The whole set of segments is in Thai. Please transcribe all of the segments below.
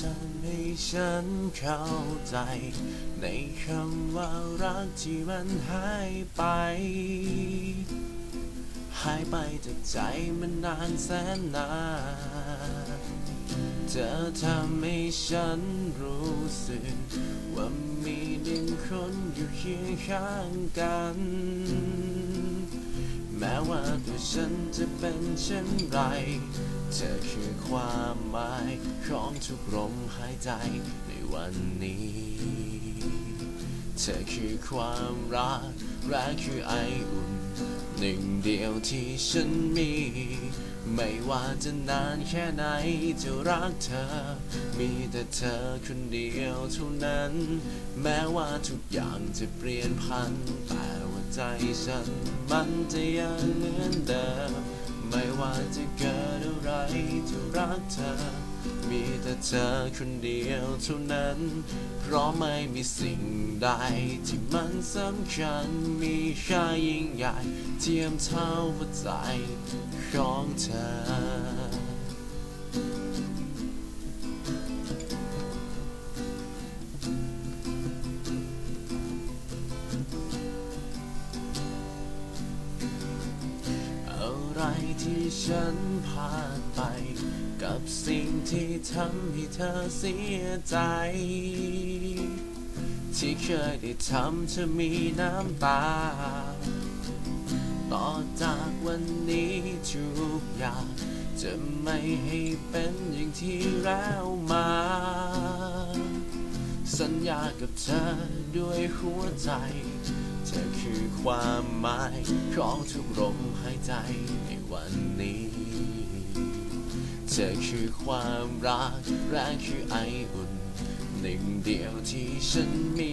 ทำให้ฉันเข้าใจ ในคำว่ารักที่มันหายไป หายไปจากใจมันนานแสนนานเธอทำให้ฉันรู้สึก ว่ามีหนึ่งคนอยู่เคียงข้างกัน แม้ว่าตัวฉันจะเป็นเช่นไร เธอคือความหมายของทุกลมหายใจในวันนี้ เธอคือความรักและคือไออุ่น หนึ่งเดียวที่ฉันมี ไม่ว่าจะนานแค่ไหนจะรักเธอ มีแต่เธอคนเดียวเท่านั้น แม้ว่าทุกอย่างจะเปลี่ยนพันแต่ ใจฉันมันจะยังเหมือนเดิม ไม่ว่าจะเกิดอะไรจะรักเธอ มีแต่เธอคนเดียวเท่านั้น เพราะไม่มีสิ่งใดที่มันสำคัญ มีค่ายิ่งใหญ่เทียมเท่าหัวใจของเธอ ที่ฉันพลาดไป กับสิ่งที่ทำให้เธอเสียใจ ที่เคยได้ทำเธอมีน้ำตา ต่อจากวันนี้ทุกอย่าง จะไม่ให้เป็นอย่างที่แล้วมา สัญญากับเธอด้วยหัวใจ ธอคือความหมายของทุกลมหายใจในวันนี้ เธอคือความรักและคือไออุ่น หนึ่งเดียวที่ฉันมี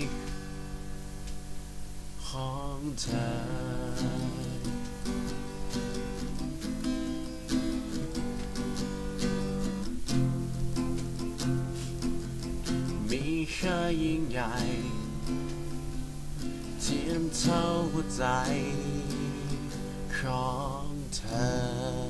ของเธอ มีค่ายิ่งใหญ่ เทียมเท่าหัวใจของเธอ